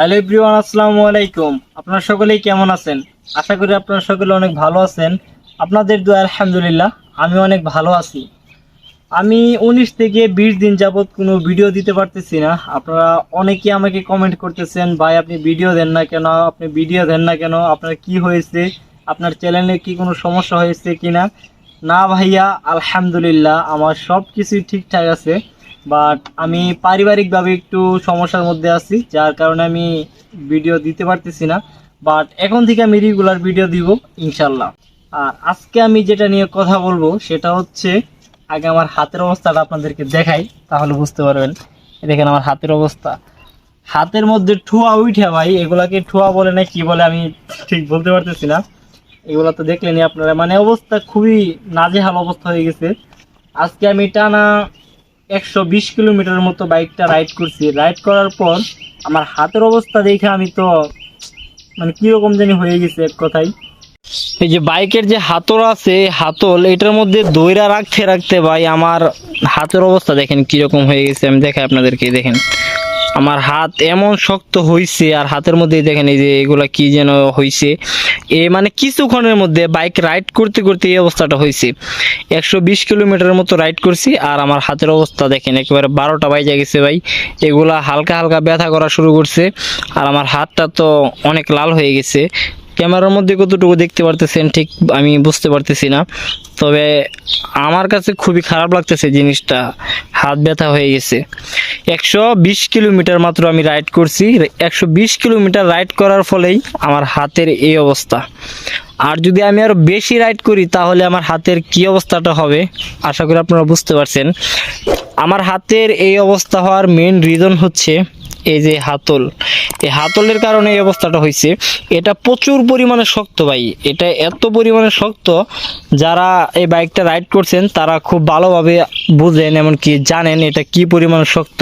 Hello everyone, আসসালামু আলাইকুম। আপনারা সকলেই কেমন আছেন? আশা করি আপনারা সকলে অনেক ভালো আছেন। আপনাদের দোয়া, আলহামদুলিল্লাহ, আমি অনেক ভালো আছি। আমি উনিশ থেকে বিশ দিন যাবৎ কোনো ভিডিও দিতে পারতেছি না। আপনারা অনেকে আমাকে কমেন্ট করতেছেন, ভাই, আপনি ভিডিও দেন না কেন? আপনি ভিডিও দেন না কেন? আপনার কি হয়েছে? আপনার চ্যানেলে কি কোনো সমস্যা হয়েছে কিনা? না ভাইয়া, আলহামদুলিল্লাহ, আমার সব কিছুই ঠিকঠাক আছে। বাট আমি পারিবারিকভাবে একটু সমস্যার মধ্যে আছি, যার কারণে আমি ভিডিও দিতে পারতেছি না। বাট এখন থেকে আমি রেগুলার ভিডিও দিব ইনশাল্লাহ আর আজকে আমি যেটা নিয়ে কথা বলব, সেটা হচ্ছে, আগে আমার হাতের অবস্থাটা আপনাদেরকে দেখাই, তাহলে বুঝতে পারবেন। দেখেন আমার হাতের অবস্থা। হাতের মধ্যে ঠুয়া উঠে ভাই, এগুলাকে ঠুয়া বলে না কি বলে আমি ঠিক বলতে পারতেছি না। এগুলো তো দেখলেনি আপনারা। মানে অবস্থা খুবই নাজেহাল অবস্থা হয়ে গেছে। আজকে আমি টানা একশো বিশ কিলোমিটার মতো বাইকটা রাইড করছি। রাইড করার পর আমার হাতের অবস্থা দেখে আমি তো মানে কীরকম জানি হয়ে গেছে এক কথাই এই যে বাইকের যে হাতল আছে, হাতল, এটার মধ্যে দইরা রাখতে রাখতে ভাই আমার হাতের অবস্থা দেখেন কীরকম হয়ে গেছে। আমি দেখাই আপনাদেরকে, দেখেন। আমার হাত এমন শক্ত হইছে আর হাতের মধ্যে দেখেন এই যে এগুলা কি যেন হইছে। এ মানে কিছুক্ষণের মধ্যে বাইক রাইড করতে করতে এই অবস্থাটা হয়েছে একশো বিশ কিলোমিটারের মতো রাইড করছি আর আমার হাতের অবস্থা দেখেন একেবারে বারোটা বাইজা গেছে ভাই। এগুলা হালকা হালকা ব্যথা করা শুরু করছে আর আমার হাতটা তো অনেক লাল হয়ে গেছে। ক্যামেরার মধ্যে কতটুকু দেখতে পারতেছেন ঠিক আমি বুঝতে পারতেছি না। তবে আমার কাছে খুবই খারাপ লাগতেছে জিনিসটা, হাত ব্যথা হয়ে গেছে। একশো বিশ কিলোমিটার মাত্র আমি রাইড করছি, একশো বিশ কিলোমিটার রাইড করার ফলেই আমার হাতের এই অবস্থা। আর যদি আমি আরও বেশি রাইড করি, তাহলে আমার হাতের কি অবস্থাটা হবে? আশা করি আপনারা বুঝতে পারছেন। আমার হাতের এই অবস্থা হওয়ার মেন রিজন হচ্ছে এই যে হাতল, এই হাতলের কারণে এই অবস্থাটা হয়েছে এটা প্রচুর পরিমাণে শক্ত ভাই। এটা এত পরিমাণে শক্ত, যারা এই বাইকটা রাইড করছেন, তারা খুব ভালোভাবে বুঝেন এমনকি জানেন এটা কি পরিমাণে শক্ত।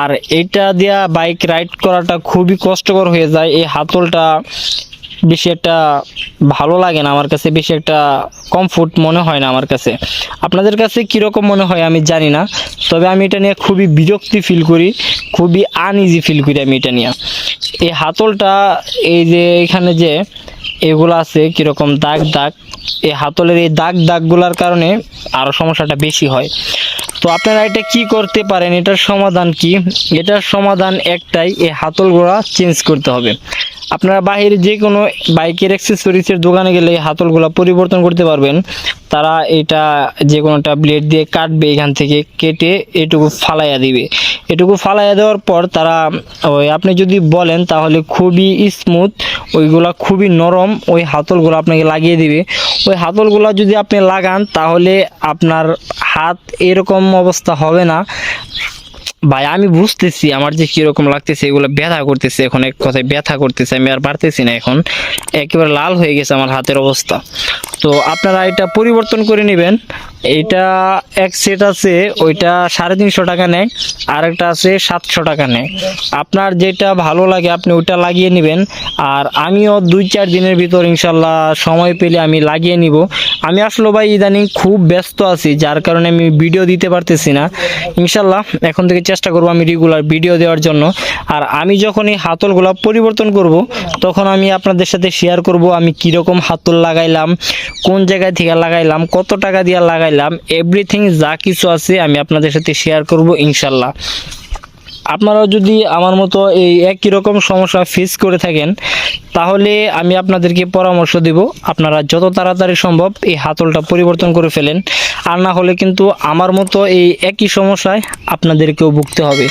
আর এটা দিয়া বাইক রাইড করাটা খুবই কষ্টকর হয়ে যায়। এই হাতলটা বেশি একটা ভালো লাগে না, আমার কাছে বেশি একটা কমফোর্ট মনে হয় না আমার কাছে। আপনাদের কাছে কীরকম মনে হয় আমি জানি না, তবে আমি এটা নিয়ে খুবই বিরক্তি ফিল করি, খুবই আনইজি ফিল করি আমি এটা নিয়ে। এই হাতলটা, এই যে এখানে যে এগুলো আছে, কীরকম দাগ দাগ, এই হাতলের এই দাগ দাগগুলোর কারণে আরও সমস্যাটা বেশি হয়। তো আপনারা এটা কি করতে পারেন? এটার সমাধান কি? এটার সমাধান একটাই, এই হাতলগুলা চেঞ্জ করতে হবে। আপনারা বাহিরে যে কোনো বাইকের অ্যাক্সেসরিজের দোকানে গেলে হাতলগুলা পরিবর্তন করতে পারবেন। তারা এটা যে কোনোটা ব্লেড দিয়ে কাটবে এখান থেকে, কেটে এটুকু ফালাইয়া দিবে। এটুকু ফালাইয়া দেওয়ার পর তারা, ওই আপনি যদি বলেন তাহলে খুবই স্মুথ ওইগুলা খুবই নরম, ওই হাতলগুলো আপনাকে লাগিয়ে দিবে। ওই হাতলগুলো যদি আপনি লাগান তাহলে আপনার হাত এরকম অবস্থা হবে না। ভাই, আমি বুঝতেছি আমার যে কীরকম লাগতেছে, এগুলো ব্যথা করতেছে, এখন এক কথায় ব্যথা করতেছে, আমি আর পারতেছি না এখন। একেবারে লাল হয়ে গেছে আমার হাতের অবস্থা। তো আপনারা এটা পরিবর্তন করে নেবেন। এইটা এক সেট আছে, ওইটা সাড়ে তিনশো টাকা নেয় আর একটা আছে সাতশো টাকা নেয়। আপনার যেটা ভালো লাগে আপনি ওইটা লাগিয়ে নেবেন। আর আমিও দুই চার দিনের ভিতর ইনশাল্লাহ সময় পেলে আমি লাগিয়ে নিব। আমি আসলে ভাই ইদানিং খুব ব্যস্ত আছি, যার কারণে আমি ভিডিও দিতে পারতেছি না। ইনশাল্লাহ এখন থেকে চেষ্টা করব আমি রেগুলার ভিডিও দেওয়ার জন্য। আর আমি যখন এই হাতলগুলো পরিবর্তন করব, তখন আমি আপনাদের সাথে শেয়ার করব আমি কীরকম হাতল লাগাইলাম কোন জায়গায় থেকে লাগাইলাম, কত টাকা দিয়ে লাগাইলাম এভরিথিং যা কিছু আছে আমি আপনাদের সাথে শেয়ার করব ইনশাল্লাহ। আপনারাও যদি আমার মতো এই একই রকম সমস্যা ফেস করে থাকেন, তাহলে আমি আপনাদেরকে পরামর্শ দেব। আপনারা যত তাড়াতাড়ি সম্ভব এই হাতলটা পরিবর্তন করে ফেলেন। আর না হলে কিন্তু আমার মতো এই একই সমস্যায় আপনাদেরকেও ভুগতে হবে।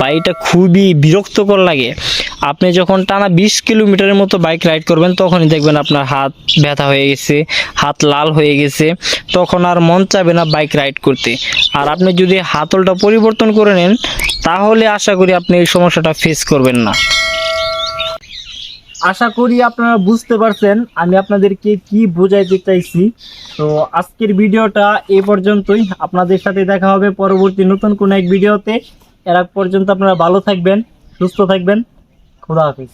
বা এটা খুবই বিরক্তকর লাগে। আপনি যখন টানা বিশ কিলোমিটারের মতো বাইক রাইড করবেন, তখনই দেখবেন আপনার হাত ব্যথা হয়ে গেছে, হাত লাল হয়ে গেছে, তখন আর মন চাবে না বাইক রাইড করতে। আর আপনি যদি হাতলটা পরিবর্তন করে নেন, তাহলে আশা করি আপনি এই সমস্যাটা ফেস করবেন না। আশা করি আপনারা বুঝতে পারছেন আমি আপনাদেরকে কি বোঝাইতে চাইছি। তো আজকের ভিডিওটা এ পর্যন্তই। আপনাদের সাথে দেখা হবে পরবর্তী নতুন কোনো এক ভিডিওতে। এর পর্যন্ত আপনারা ভালো থাকবেন, সুস্থ থাকবেন। খুদা হাফিজ।